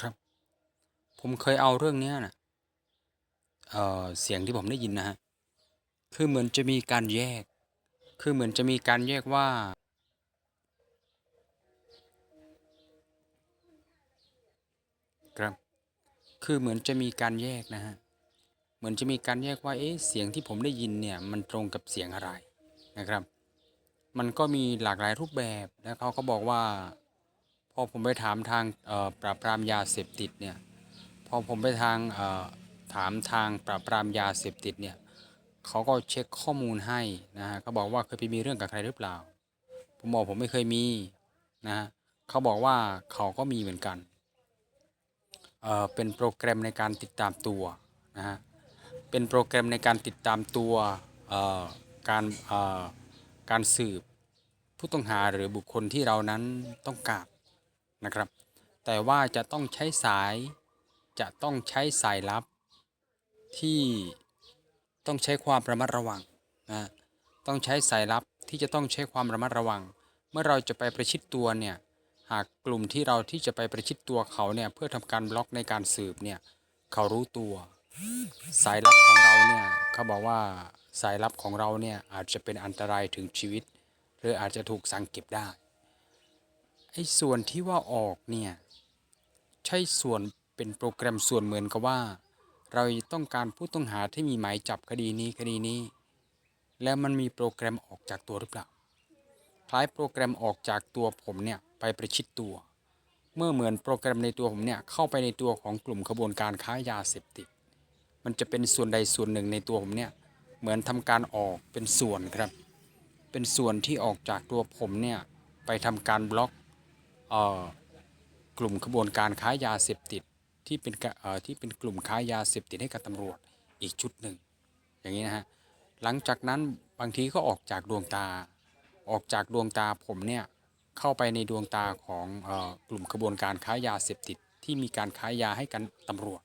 ครับ ผมเคยเอาเรื่องเนี้ยนะเอ่อเสียงที่ผมได้ยินนะครับคือเหมือนจะมีการแยก คือเหมือนจะมีการแยกว่า ครับ คือเหมือนจะมีการแยกนะครับเหมือนจะมีการแยกว่า เอ๊ะ เสียงที่ผมได้ยินเนี่ย มันตรงกับเสียงอะไรนะครับ มันก็มีหลากหลายรูปแบบ แล้วเขาก็บอกว่า อผมไปถามทางปราบปรามยาเสพติดเนี่ยพอผมไปทางถามทางปราบปรามยาเสพติดเนี่ยเขาก็เช็กข้อมูลให้นะครับเขาบอกว่าเคยไปมีเรื่องกับใครหรือเปล่า ผมบอกผมไม่เคยมีนะครับเขาบอกว่าเขาก็มีเหมือนกันเอ่อเป็นโปรแกรมในการติดตามตัวนะครับเป็นโปรแกรมในการติดตามตัวเอ่อการเอ่อการสืบผู้ต้องหาหรือบุคคลที่เรานั้นต้องการ นะครับ แต่ว่าจะต้องใช้สายจะต้องใช้สายลับ ที่ต้องใช้ความระมัดระวังนะต้องใช้สายลับที่จะต้องใช้ความระมัดระวัง เมื่อเราจะไปประชิดตัวเนี่ยหากกลุ่มที่เราที่จะไปประชิดตัวเขาเนี่ยเพื่อทำการบล็อกในการสืบเนี่ยเขารู้ตัว สายลับของเราเนี่ยเขาบอกว่าสายลับของเราเนี่ยอาจจะเป็นอันตรายถึงชีวิต หรืออาจจะถูกสั่งเก็บได้ ไอ้ส่วนที่ว่าออกเนี่ย ใช่ส่วนเป็นโปรแกรมส่วนเหมือนกับว่า เราต้องการผู้ต้องหาที่มีหมายจับคดีนี้คดีนี้ แล้วมันมีโปรแกรมออกจากตัวหรือเปล่าคล้ายโปรแกรมออกจากตัวผมเนี่ยไปประชิดตัว เมื่อเหมือนโปรแกรมในตัวผมเนี่ยเข้าไปในตัวของกลุ่มขบวนการค้ายาเสพติด มันจะเป็นส่วนใดส่วนหนึ่งในตัวผมเนี่ยเหมือนทำการออกเป็นส่วนครับ เป็นส่วนที่ออกจากตัวผมเนี่ยไปทำการบล็อก กลุ่มขบวนการค้ายาเสพติดที่เป็นกะเอ่อที่เป็นกลุ่มค้ายาเสพติดให้กับตำรวจอีกชุดหนึ่ง อย่างนี้นะฮะหลังจากนั้นบางทีก็ออกจากดวงตา ออกจากดวงตาผมเนี่ยเข้าไปในดวงตาของออกลุ่มขบวนการค้ายาเสพติดที่มีการค้ายาให้กันตำรวจ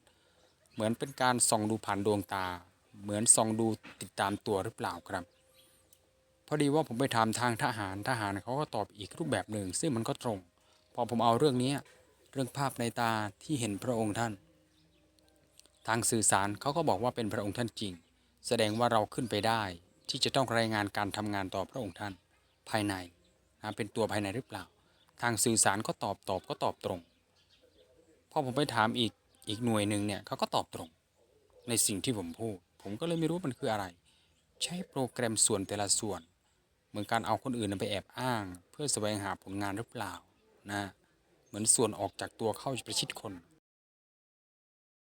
เหมือนเป็นการส่องดูผ่านดวงตา เหมือนส่องดูติดตามตัวหรือเปล่าครับพอดีว่าผมไปถามทางทหารทหารเขาก็ตอบอีกรูปแบบหนึ่ง ซึ่งมันก็ตรง พอผมเอาเรื่องนี้เรื่องภาพในตาที่เห็นพระองค์ท่าน ทางสื่อสารเขาก็บอกว่าเป็นพระองค์ท่านจริง แสดงว่าเราขึ้นไปได้ ที่จะต้องรายงานการทำงานต่อพระองค์ท่านภายในนะเป็นตัวภายในหรือเปล่า ทางสื่อสารก็ตอบตอบก็ตอบตรงพอผมไปถามอีกอีกหน่วยหนึ่งเนี่ยเขาก็ตอบตรง ในสิ่งที่ผมพูด ผมก็เลยไม่รู้มันคืออะไร ใช้โปรแกรมส่วนแต่ละส่วน เหมือนการเอาคนอื่นไปแอบอ้าง เพื่อแสวงหาผลงานหรือเปล่า นะเหมือนส่วนออกจากตัวเข้าประชิดคน